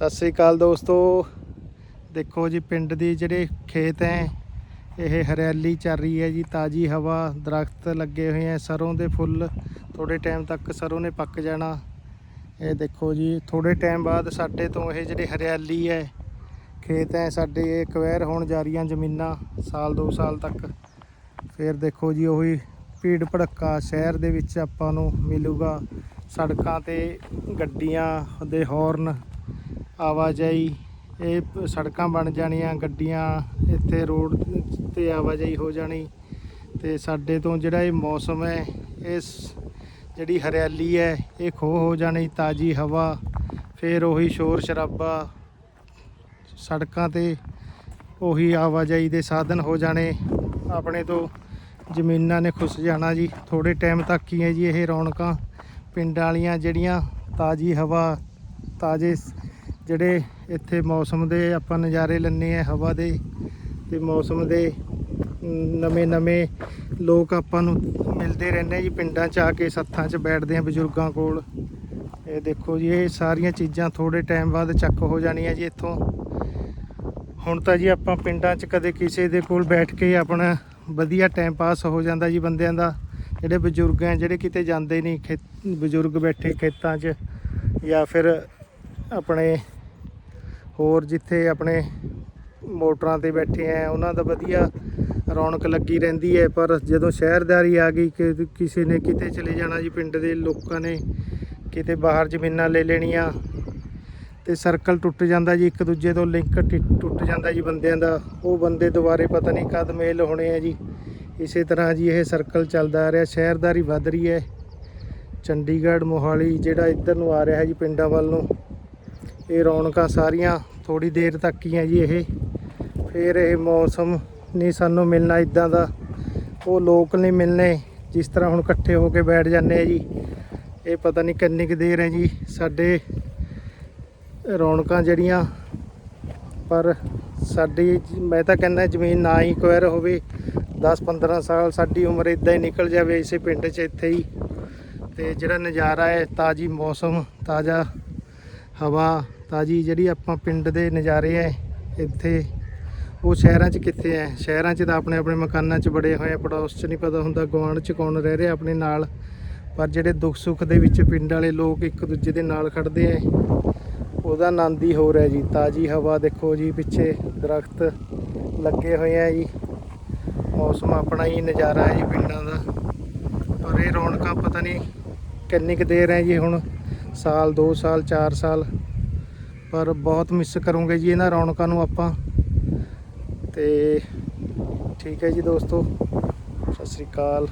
ਸਤਿ ਸ੍ਰੀ ਅਕਾਲ ਦੋਸਤੋ। ਦੇਖੋ ਜੀ, ਪਿੰਡ ਦੀ ਜਿਹੜੇ ਖੇਤ ਹੈ, ਇਹ ਹਰਿਆਲੀ ਚੱਲ ਰਹੀ ਹੈ ਜੀ, ਤਾਜੀ ਹਵਾ, ਦਰਖਤ ਲੱਗੇ ਹੋਏ ਹੈ, ਸਰੋਂ ਦੇ ਫੁੱਲ ਥੋੜੇ ਟਾਈਮ ਤੱਕ ਸਰੋਂ ਨੇ ਪੱਕ ਜਾਣਾ। ਇਹ ਦੇਖੋ ਜੀ ਥੋੜੇ ਟਾਈਮ ਬਾਅਦ ਸਾਡੇ ਤੋਂ ਇਹ ਜਿਹੜੇ ਹਰਿਆਲੀ ਹੈ, ਖੇਤ ਹੈ, ਸਾਡੇ ਇਹ ਕਵੈਰ ਹੋਣ ਜਾ ਰਹੀਆਂ ਜ਼ਮੀਨਾਂ ਸਾਲ 2 ਸਾਲ ਤੱਕ। ਫਿਰ ਦੇਖੋ ਜੀ, ਉਹੀ ਭੀੜ ਭੜੱਕਾ ਸ਼ਹਿਰ ਦੇ ਵਿੱਚ ਆਪਾਂ ਨੂੰ ਮਿਲੂਗਾ। ਸੜਕਾਂ ਤੇ ਗੱਡੀਆਂ ਦੇ ਹਾਰਨ ਆਵਾਜਾਈ, ਇਹ ਸੜਕਾਂ ਬਣ ਜਾਣੀਆਂ, ਗੱਡੀਆਂ, ਇੱਥੇ ਰੋਡ ਤੇ ਆਵਾਜਾਈ ਹੋ ਜਾਣੀ। ਤੇ ਸਾਡੇ ਤੋਂ ਜਿਹੜਾ ਇਹ ਮੌਸਮ ਹੈ, ਇਸ ਜਿਹੜੀ ਹਰਿਆਲੀ ਹੈ, ਇਹ ਖੋ ਹੋ ਜਾਣੀ, ਤਾਜੀ ਹਵਾ, ਫਿਰ ਉਹੀ ਸ਼ੋਰ ਸ਼ਰਾਬਾ, ਸੜਕਾਂ ਤੇ ਉਹੀ ਆਵਾਜਾਈ ਦੇ ਸਾਧਨ ਹੋ ਜਾਣੇ। ਆਪਣੇ ਤੋਂ ਜ਼ਮੀਨਾਂ ਨੇ ਖੁੱਸ ਜਾਣਾ ਜੀ। ਥੋੜੇ ਟਾਈਮ ਤੱਕ ਹੀ ਹੈ ਜੀ ਇਹ ਰੌਣਕਾਂ। ਪਿੰਡਾਂ ਵਾਲੀਆਂ ਜਿਹੜੀਆਂ ਤਾਜੀ ਹਵਾ, ਤਾਜ਼ੇ ਜਿਹੜੇ ਇੱਥੇ ਮੌਸਮ ਦੇ ਆਪਾਂ ਨਜ਼ਾਰੇ ਲੈਂਦੇ ਆ ਹਵਾ ਦੇ ਤੇ ਮੌਸਮ ਦੇ ਨਵੇਂ ਨਵੇਂ ਲੋਕ ਆਪਾਂ ਨੂੰ ਮਿਲਦੇ ਰਹਿੰਦੇ ਜੀ ਪਿੰਡਾਂ 'ਚ ਆ ਕੇ ਸੱਥਾਂ 'ਚ ਬੈਠਦੇ ਆ ਬਜ਼ੁਰਗਾਂ ਕੋਲ। ਇਹ ਦੇਖੋ ਜੀ, ਇਹ ਸਾਰੀਆਂ ਚੀਜ਼ਾਂ ਥੋੜੇ ਟਾਈਮ ਬਾਅਦ ਚੱਕ ਹੋ ਜਾਣੀਆਂ ਜੀ ਇੱਥੋਂ। ਹੁਣ ਤਾਂ ਜੀ ਆਪਾਂ ਪਿੰਡਾਂ 'ਚ ਕਦੇ ਕਿਸੇ ਦੇ ਕੋਲ ਬੈਠ ਕੇ ਆਪਣਾ ਵਧੀਆ ਟਾਈਮ ਪਾਸ ਹੋ ਜਾਂਦਾ ਜੀ ਬੰਦਿਆਂ ਦਾ। ਜਿਹੜੇ ਬਜ਼ੁਰਗ ਹੈ ਜਿਹੜੇ ਕਿਤੇ ਜਾਂਦੇ ਨਹੀਂ ਖੇਤ ਬਜ਼ੁਰਗ ਬੈਠੇ ਖੇਤਾਂ 'ਚ ਜਾਂ ਫਿਰ ਆਪਣੇ ਹੋਰ ਜਿੱਥੇ ਆਪਣੇ ਮੋਟਰਾਂ ਤੇ ਬੈਠੇ ਆ, ਉਹਨਾਂ ਦਾ ਵਧੀਆ ਰੌਣਕ ਲੱਗੀ ਰਹਿੰਦੀ ਹੈ। ਪਰ ਜਦੋਂ ਸ਼ਹਿਰਦਾਰੀ ਆ ਗਈ, ਕਿ ਕਿਸੇ ਨੇ ਕਿਤੇ ਚਲੇ ਜਾਣਾ ਜੀ, ਪਿੰਡ ਦੇ ਲੋਕਾਂ ਨੇ ਕਿਤੇ ਬਾਹਰ ਜ਼ਮੀਨਾਂ ਲੈ ਲੈਣੀਆਂ ਤੇ ਸਰਕਲ ਟੁੱਟ ਜਾਂਦਾ ਜੀ, ਇੱਕ ਦੂਜੇ ਤੋਂ ਲਿੰਕ ਟੁੱਟ ਜਾਂਦਾ ਜੀ ਬੰਦਿਆਂ ਦਾ। ਉਹ ਬੰਦੇ ਦੁਬਾਰੇ ਪਤਾ ਨਹੀਂ ਕਦ ਮੇਲ ਹੋਣੇ ਆ ਜੀ। ਇਸੇ ਤਰ੍ਹਾਂ ਜੀ ਇਹ ਸਰਕਲ ਚੱਲਦਾ ਆ ਰਿਹਾ। ਸ਼ਹਿਰਦਾਰੀ ਵੱਧ ਰਹੀ ਹੈ। ਚੰਡੀਗੜ੍ਹ, ਮੋਹਾਲੀ ਜਿਹੜਾ ਇੱਧਰ ਨੂੰ ਆ ਰਿਹਾ ਹੈ ਜੀ, ਪਿੰਡਾਂ ਵੱਲ ਨੂੰ, ਇਹ ਰੌਣਕਾਂ ਸਾਰੀਆਂ ਥੋੜੀ ਦੇਰ ਤੱਕ ਹੀ ਹੈ ਜੀ ਇਹ। ਫਿਰ ਇਹ ਮੌਸਮ ਨਹੀਂ ਸਾਨੂੰ ਮਿਲਣਾ, ਇਦਾਂ ਦਾ ਉਹ ਲੋਕ ਨਹੀਂ ਮਿਲਨੇ ਜਿਸ ਤਰ੍ਹਾਂ ਹੁਣ ਇਕੱਠੇ ਹੋ ਕੇ ਬੈਠ ਜਾਂਦੇ ਆ ਜੀ। ਇਹ ਪਤਾ ਨਹੀਂ ਕਿੰਨੀ ਕੁ ਦੇਰ ਹੈ ਜੀ, ਸਾਡੇ ਰੌਣਕਾਂ ਜਿਹੜੀਆਂ, ਪਰ ਸਾਡੀ ਮੈਂ ਤਾਂ ਕਹਿੰਦਾ ਜ਼ਮੀਨ ਨਾ ਹੀ ਕੁਐਰ ਹੋਵੇ 10-15 ਸਾਲ ਸਾਡੀ ਉਮਰ ਇਦਾਂ ਹੀ ਨਿਕਲ ਜਾਵੇ ਇਸੇ ਪਿੰਡ 'ਚ ਇੱਥੇ ਹੀ। ਤੇ ਜਿਹੜਾ ਨਜ਼ਾਰਾ ਹੈ, ਤਾਜੀ ਮੌਸਮ, ਤਾਜ਼ਾ ਹਵਾ ਤਾਜੀ ਜਿਹੜੀ ਆਪਾਂ ਪਿੰਡ ਦੇ ਨਜ਼ਾਰੇ ਹੈ ਇੱਥੇ। ਉਹ ਸ਼ਹਿਰਾਂ 'ਚ ਕਿੱਥੇ ਹੈ ਸ਼ਹਿਰਾਂ 'ਚ ਤਾਂ ਆਪਣੇ ਆਪਣੇ ਮਕਾਨਾਂ 'ਚ ਬੜੇ ਹੋਏ ਆ, ਪੜੋਸ 'ਚ ਨਹੀਂ ਪਤਾ ਹੁੰਦਾ ਗੁਆਂਢ 'ਚ ਕੌਣ ਰਹਿ ਰਿਹਾ ਆਪਣੇ ਨਾਲ। ਪਰ ਜਿਹੜੇ ਦੁੱਖ ਸੁੱਖ ਦੇ ਵਿੱਚ ਪਿੰਡ ਵਾਲੇ ਲੋਕ ਇੱਕ ਦੂਜੇ ਦੇ ਨਾਲ ਖੜਦੇ ਆ ਉਹਦਾ ਆਨੰਦ ਹੀ ਹੋਰ ਹੈ ਜੀ। ਤਾਜੀ ਹਵਾ ਦੇਖੋ ਜੀ, ਪਿੱਛੇ ਦਰਖਤ ਲੱਗੇ ਹੋਏ ਆ ਜੀ। ਮੌਸਮ ਆਪਣਾ ਹੀ ਨਜ਼ਾਰਾ ਹੈ ਜੀ ਪਿੰਡਾਂ ਦਾ। ਪਰ ਇਹ ਰੌਣਕਾਂ ਪਤਾ ਨਹੀਂ ਕਿੰਨੀ ਕੁ ਦੇਰ ਹੈ ਜੀ ਹੁਣ। ਸਾਲ 2 ਸਾਲ 4 ਸਾਲ। ਪਰ ਬਹੁਤ ਮਿਸ ਕਰੂੰਗੇ ਜੀ ਇਹਨਾਂ ਰੌਣਕਾਂ ਨੂੰ ਆਪਾਂ। ਤੇ ਠੀਕ ਹੈ ਜੀ ਦੋਸਤੋ, ਸਤਿ ਸ੍ਰੀ ਅਕਾਲ।